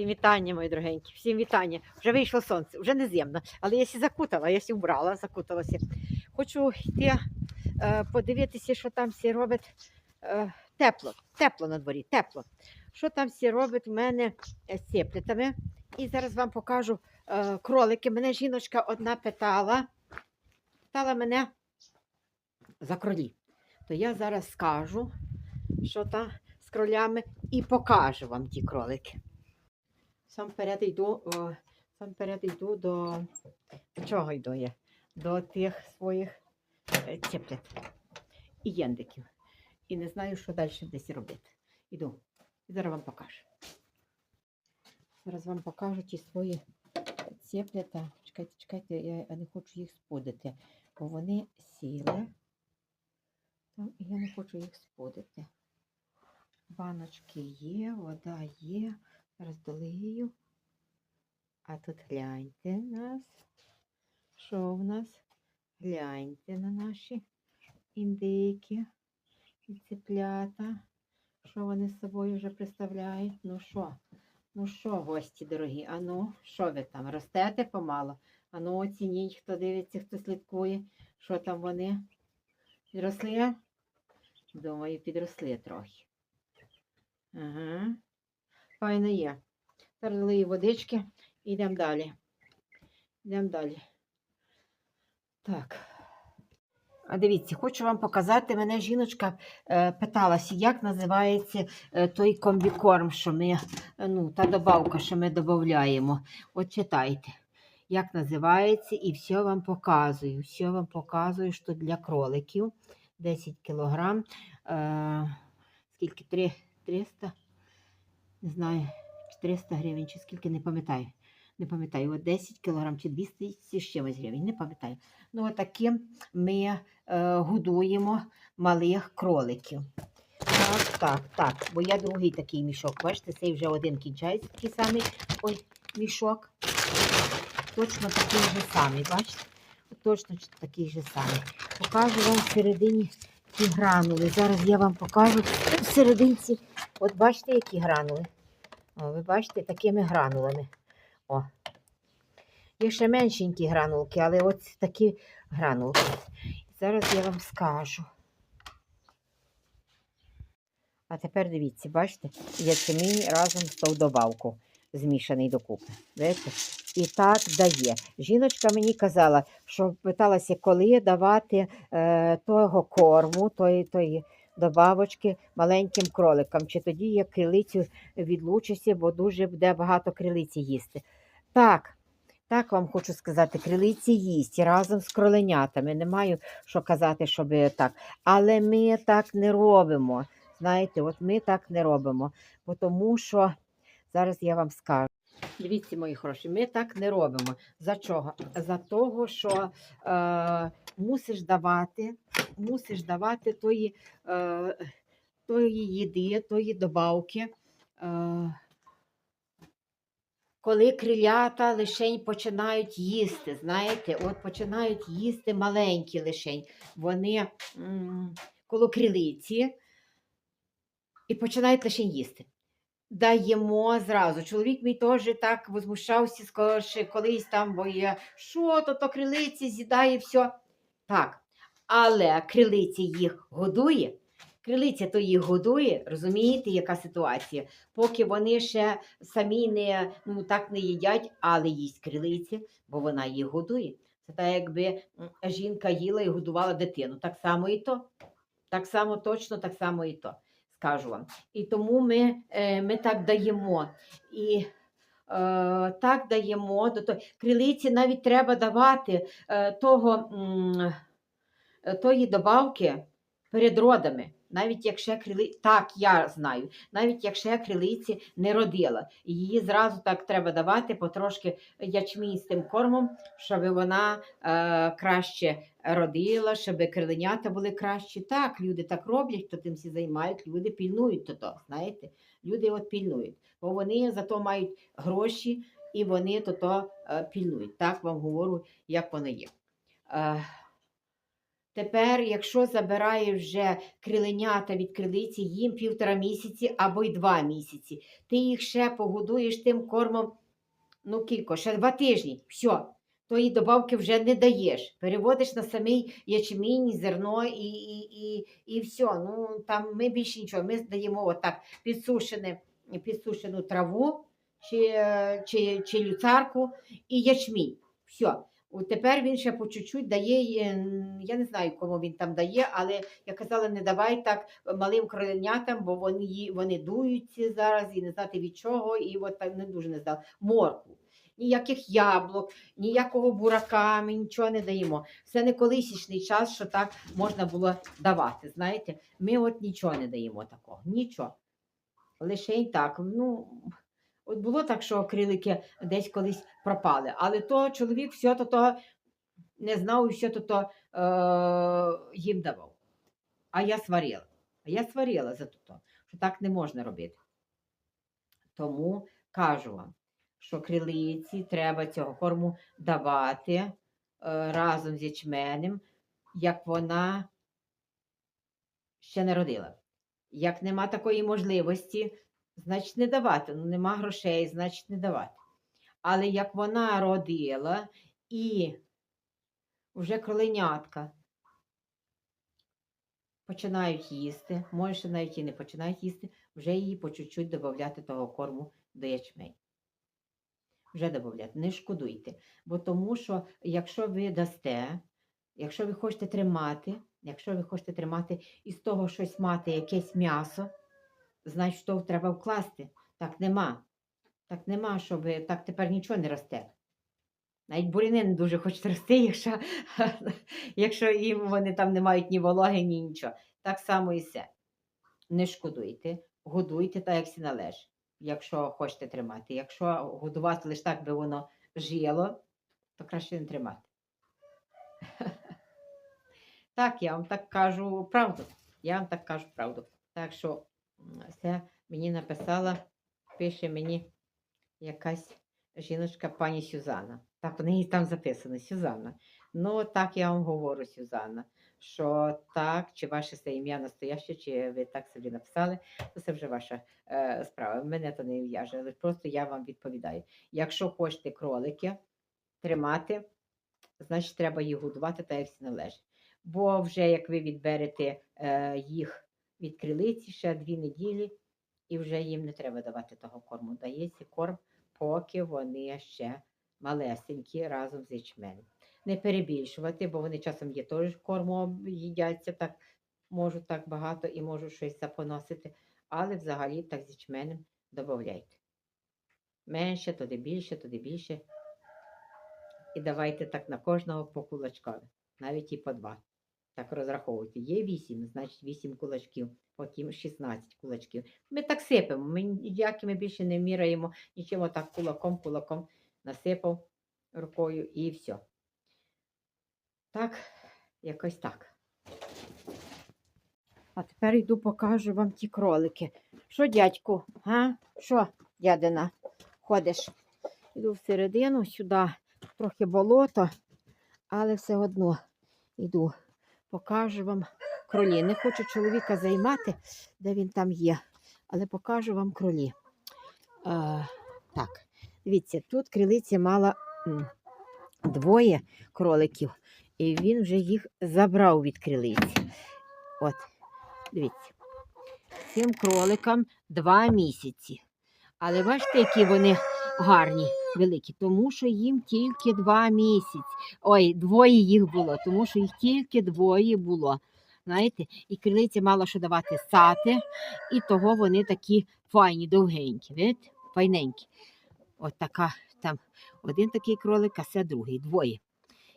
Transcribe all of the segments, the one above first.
Всім вітання, мої дорогенькі, всім вітання. Вже вийшло сонце, вже не зимно, але я сі закутала, я сі вбрала, закуталася. Хочу йти е, подивитися, що там всі робить е, тепло, тепло на дворі, тепло. Що там всі робить в мене е, з цеплітами. І зараз вам покажу кролики. Мене жіночка одна питала, питала мене за кролі. То я зараз скажу, що там з кролями, і покажу вам ті кролики. Сам перед йду, о, сам перед йду до чого йду я? До тих своїх е, цеплят і єндиків. І не знаю, що далі десь робити. Іду. І зараз вам покажу. Зараз вам покажу ті свої цеплята. Чекайте, чекайте, я, не хочу їх спудити, бо вони сіли. Я не хочу їх спудити. Баночки є, вода є. Зараз. А тут гляньте нас. Що в нас? Гляньте на наші індики і цеплята. Що вони з собою вже представляють? Ну що? Ну що, гості дорогі? А ну, що ви там? Ростете помало? А ну оцініть, хто дивиться, хто слідкує. Що там вони? Підросли? Думаю, підросли трохи. Ага. Файно є. Зараз лию водички йдемо далі. Йдемо далі. Так. А дивіться, хочу вам показати, мене жіночка е, питалася, як називається е, той комбікорм, що ми, е, ну, та добавка, що ми додаємо. От читайте, як називається, і все вам показую. Все вам показую, що для кроликів 10 кілограм. Е, скільки? Три- 300? Не знаю, 400 гривень, чи скільки, не пам'ятаю. Не пам'ятаю, от 10 кілограм чи 200 з чимось гривень, не пам'ятаю. Ну, отаким ми е, годуємо малих кроликів. Так, так, так. Бо я другий такий мішок. Бачите, цей вже один кінчається, такий самий ой, мішок. Точно такий же самий, бачите? Точно такий же самий. Покажу вам всередині ті гранули. Зараз я вам покажу всерединці. От бачите, які гранули. О, ви бачите, такими гранулами. О. Є ще меншенькі гранулки, але от такі гранулки. Зараз я вам скажу. А тепер дивіться, бачите, ячмінь разом з тою добавку змішаний докупи. Бачите? І так дає. Жіночка мені казала, що питалася, коли давати е, того корму, тої, тої добавочки маленьким кроликам. Чи тоді я крилицю відлучуся, бо дуже буде багато крилиці їсти. Так, так вам хочу сказати, крилиці їсть разом з кроленятами. Не маю що казати, щоб так. Але ми так не робимо. Знаєте, от ми так не робимо. Бо тому що зараз я вам скажу. Дивіться, мої хороші, ми так не робимо. За чого? За того, що е, мусиш давати, мусиш давати тої, е, тої їди, тої добавки. Е, коли крилята лишень починають їсти, знаєте, от починають їсти маленькі лишень, вони коло крилиці і починають лишень їсти. Даємо зразу. Чоловік мій теж так возмущався, колись там, бо є, що то, то крилиці з'їдає все. Так, але крилиці їх годує. Крилиця то їх годує, розумієте, яка ситуація? Поки вони ще самі не, ну, так не їдять, але їсть крилиці, бо вона їх годує. Це так, якби жінка їла і годувала дитину. Так само і то. Так само точно, так само і то. Скажу вам. І тому ми, е, ми так даємо. І е, так даємо. До того. Крилиці навіть треба давати е, того, м, тої добавки перед родами. Навіть якщо крили... так, я знаю, навіть якщо крилиці не родила, її зразу так треба давати потрошки ячмінь кормом, щоб вона е, краще родила, щоб криленята були кращі. Так, люди так роблять, хто тим всі займають, люди пільнують то, то знаєте, люди от пільнують, бо вони зато мають гроші і вони то, то е, пільнують. Так вам говорю, як воно є. Е, Тепер, якщо забираєш вже криленята від крилиці, їм півтора місяці або й два місяці. Ти їх ще погодуєш тим кормом, ну кілько, ще два тижні. Все. Тої добавки вже не даєш. Переводиш на самий ячмінь, зерно і, і, і, і все. Ну, там ми більше нічого. Ми даємо отак підсушене, підсушену траву чи, е, чи, чи люцарку і ячмінь. Все. Тепер він ще по чуть-чуть дає, е, я не знаю, кому він там дає, але я казала, не давай так малим кроленятам, бо вони, вони дуються зараз і не знати від чого, і от так не дуже не здав. Морку. Ніяких яблук, ніякого бурака, ми нічого не даємо. Це не колисічний час, що так можна було давати. Знаєте, ми от нічого не даємо такого. Нічого. Лише й так. Ну, от було так, що крилики десь колись пропали. Але то чоловік все то, то не знав і все то, то е, їм давав. А я сварила. А я сварила за то, що так не можна робити. Тому кажу вам, що крилиці треба цього корму давати е, разом з ячменем, як вона ще не родила. Як нема такої можливості, значить не давати. Ну, нема грошей, значить не давати. Але як вона родила і вже кроленятка починають їсти, може навіть і не починають їсти, вже її по чуть-чуть додати того корму до ячмень. Вже додати, не шкодуйте. Бо тому що, якщо ви дасте, якщо ви хочете тримати, якщо ви хочете тримати із того щось мати, якесь м'ясо, значить, то треба вкласти. Так нема. Так нема, щоб так тепер нічого не росте. Навіть буряни не дуже хочуть рости, якщо, якщо їм вони там не мають ні вологи, ні нічого. Так само і все. Не шкодуйте, годуйте так, як всі належить, якщо хочете тримати. Якщо годувати лише так, би воно жило, то краще не тримати. Так, я вам так кажу правду. Я вам так кажу правду. Так що це мені написала, пише мені якась жіночка пані Сюзанна. Так, у неї там записано Сюзанна. Ну, так я вам говорю, Сюзанна, що так, чи ваше це ім'я настояще, чи ви так собі написали, то це вже ваша е, справа. Мене то не в'яже, але просто я вам відповідаю. Якщо хочете кролики тримати, значить треба їх годувати так, як всі належить. Бо вже як ви відберете е, їх від крилиці ще дві неділі, і вже їм не треба давати того корму. Дається корм, поки вони ще малесенькі разом з ячменем. Не перебільшувати, бо вони часом є теж кормом їдяться, так можуть так багато і можуть щось запоносити. Але взагалі так з ячменем додавайте. Менше, туди більше, туди більше. І давайте так на кожного по кулачкові, навіть і по два. Так розраховуйте. Є 8, значить 8 кулачків, потім 16 кулачків. Ми так сипемо, ми ніякими більше не міряємо, нічим так кулаком, кулаком насипав рукою і все. Так, якось так. А тепер йду покажу вам ті кролики. Що, дядьку, га? Що, дядина, ходиш? Йду всередину сюди, трохи болото, але все одно йду. Покажу вам кролі. Не хочу чоловіка займати, де він там є, але покажу вам кролі. А, так, дивіться, тут крилиця мала двоє кроликів, і він вже їх забрав від крилиці. От, дивіться. Цим кроликам два місяці. Але бачите, які вони гарні, великі, тому що їм тільки два місяці. Ой, двоє їх було, тому що їх тільки двоє було. Знаєте, і крилиця мала що давати сати, і того вони такі файні, довгенькі, видите? Файненькі. От така там один такий кролик, а це другий, двоє.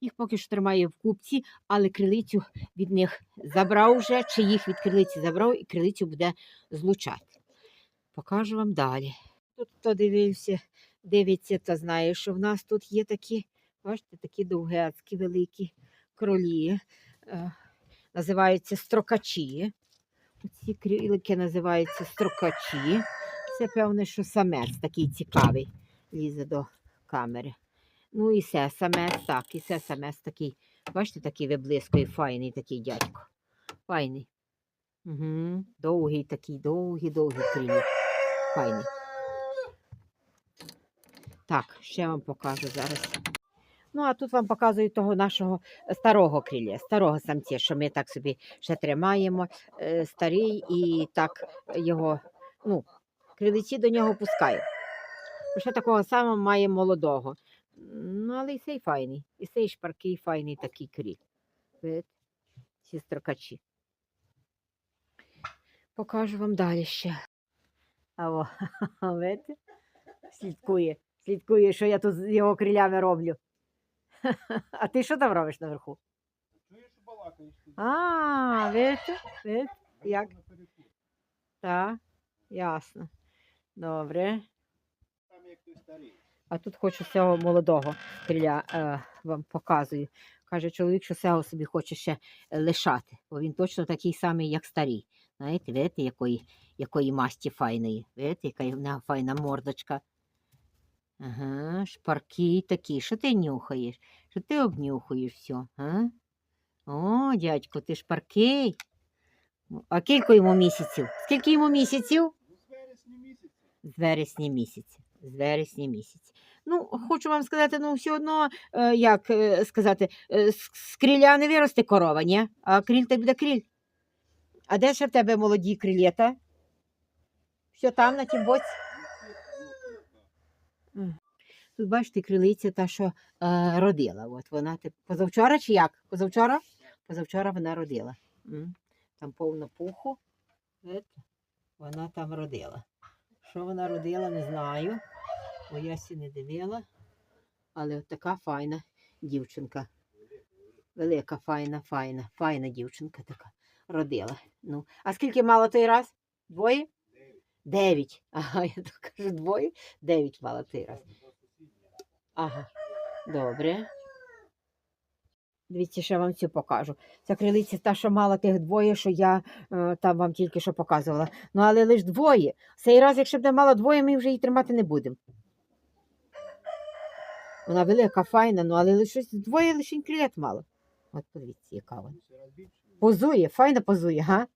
Їх поки що тримає в купці, але крилицю від них забрав вже, чи їх від крилиці забрав, і крилицю буде злучати. Покажу вам далі. Тут хто дивився, дивиться, то знає, що в нас тут є такі, бачите, такі довгецькі великі кролі. Е, називаються строкачі. Ці крилики називаються строкачі. Це, певне, що самець такий цікавий, лізе до камери. Ну і це самець, так, і це самець такий Бачите, такий виблискує, файний такий дядько. Файний. Угу. Довгий такий, довгий, довгий крилі. Файний. Так, ще вам покажу зараз. Ну, а тут вам показую того нашого старого криля, старого самця, що ми так собі ще тримаємо. Е, старий і так його, ну, крилиці до нього пускаю. Ще такого самого має молодого. Ну, але і цей файний. І цей шпаркий файний такий кріль. Ці строкачі. Покажу вам далі ще. А о, видите? Слідкує, слідкує, що я тут з його крилями роблю. А ти що там робиш наверху? Чуєш, балакаєш? А, видите? Видите? Як? Так, ясно. Добре. Там як той старий. А тут хочу цього молодого криля е, вам показую. Каже чоловік, що цього собі хоче ще е, лишати, бо він точно такий самий, як старий. Знаєте, видите, якої, якої масті файної. Видите, яка в нього файна мордочка. Ага, шпарки такі. Що ти нюхаєш? Що ти обнюхуєш все? А? О, дядько, ти шпаркий. А кілько йому місяців? Скільки йому місяців? З вересня місяця. З вересня місяця. З вересня місяця. Ну, хочу вам сказати, ну, все одно, е, як е, сказати, з, з криля не виросте корова, ні? А кріль то буде кріль. А де ще в тебе молоді крилєта? Все там, на тім боці? Тут бачите, крилиця та, що е, родила. От вона позавчора чи як? Позавчора? Позавчора вона родила. Там повно пуху. Вона там родила. Що вона родила, не знаю. Бо я сі не дивила. Але от така файна дівчинка. Велика, файна, файна, файна дівчинка така родила. Ну, а скільки мала той раз? Двоє? Дев'ять. Ага, я так кажу, двоє. Дев'ять мала той раз. Ага, добре. Дивіться, ще я вам цю покажу. Ця крилиця та, що мала тих двоє, що я е, там вам тільки що показувала. Ну, але лише двоє. Цей раз, якщо б не мала двоє, ми вже її тримати не будемо. Вона велика, файна, ну але лише двоє лише крилет мало. От подивіться, яка вона. Позує, файно позує, га?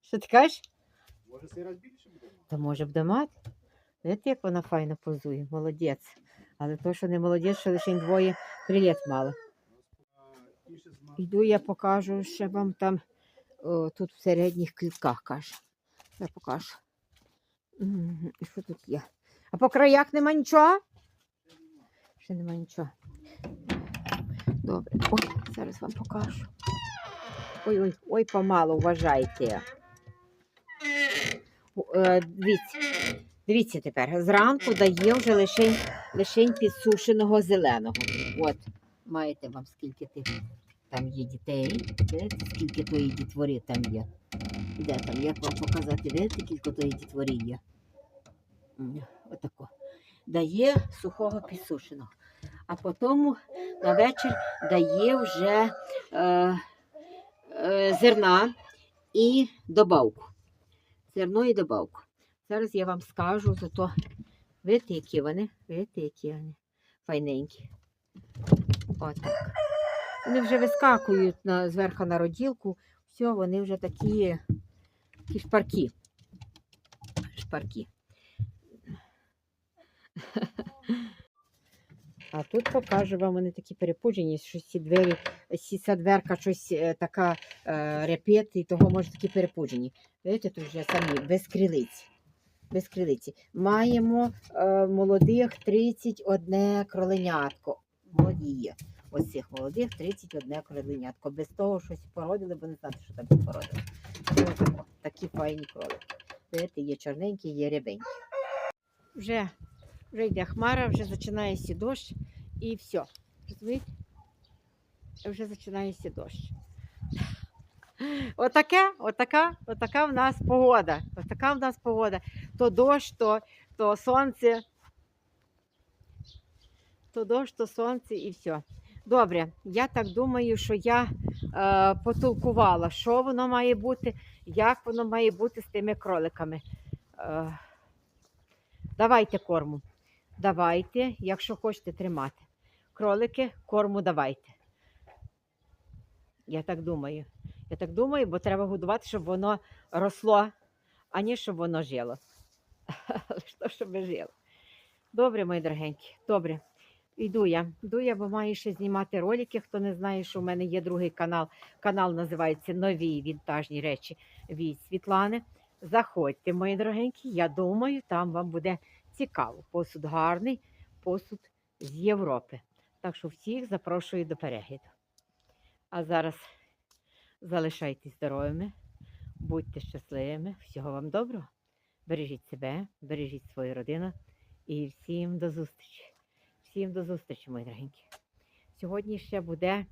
Що ти кажеш? Може, цей раз більше буде? То може б мати. Знаєте, як вона файно позує, молодець. Але то, що не молодець, що лише двоє крилет мало. Йду, я покажу ще вам там о, тут в середніх клітках каже. Я покажу. І що тут є? А по краях нема нічого? Ще нема нічого. Добре. Ой, зараз вам покажу. Ой, ой, помало, вважайте. Е, Дивіться, дивіться тепер. Зранку дає вже лишень, лишень підсушеного зеленого. От, маєте вам скільки тих там є дітей. Видите, скільки тої дітвори там є. Де там, як вам показати, видите, скільки тої дітвори є. Отако. Дає сухого підсушеного. А потім на вечір дає вже е, е, зерна і добавку. Зерно і добавку. Зараз я вам скажу, зато видите, які вони, видите, які вони файненькі. Отак. Вони вже вискакують на, зверху на роділку. Все, вони вже такі, такі шпарки. Шпарки. А тут покажу вам, вони такі перепуджені, що ці двері, ця дверка щось е, така е, репет, і того може такі перепуджені. Видите, тут вже самі без крилиці. Без крилиці. Маємо е, молодих 31 кроленятко. Молоді є. Ось цих молодих 31 кроленятко. Без того щось породили, бо не знати, що там породили. Тако, Такі файні кролики. Видите, є чорненькі, є рябенькі. Вже, вже йде хмара, вже починається дощ і все. Розумієте? Вже починається дощ. Отаке, отака, отака в нас погода. Отака в нас погода. То дощ, то, то сонце. То дощ, то сонце і все. Добре, я так думаю, що я е, потолкувала, що воно має бути, як воно має бути з тими кроликами. Е, давайте корму. Давайте, якщо хочете тримати. Кролики, корму давайте. Я так думаю. Я так думаю, бо треба годувати, щоб воно росло, а не щоб воно жило. Але що, щоб жило. Добре, мої дорогенькі, добре. Йду я. Йду я, бо маю ще знімати ролики. Хто не знає, що в мене є другий канал. Канал називається Нові вінтажні речі від Світлани. Заходьте, мої дорогенькі. Я думаю, там вам буде цікаво. Посуд гарний, посуд з Європи. Так що всіх запрошую до перегляду. А зараз залишайтесь здоровими, будьте щасливими, всього вам доброго. Бережіть себе, бережіть свою родину і всім до зустрічі. Всім до зустрічі, мої дорогенькі. Сьогодні ще буде,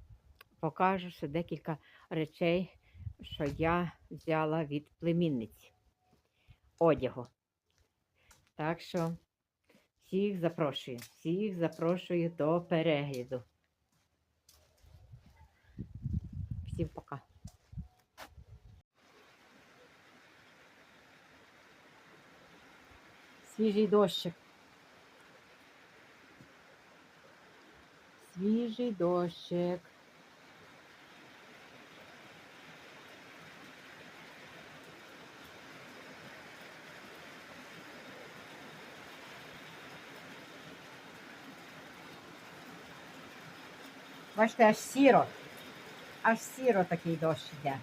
покажу ще декілька речей, що я взяла від племінниці одягу. Так що всіх запрошую, всіх запрошую до перегляду. Всім пока. Свіжий дощик. Свіжий дощик. Бачите, аж сіро. Аж сіро такий дощ йде.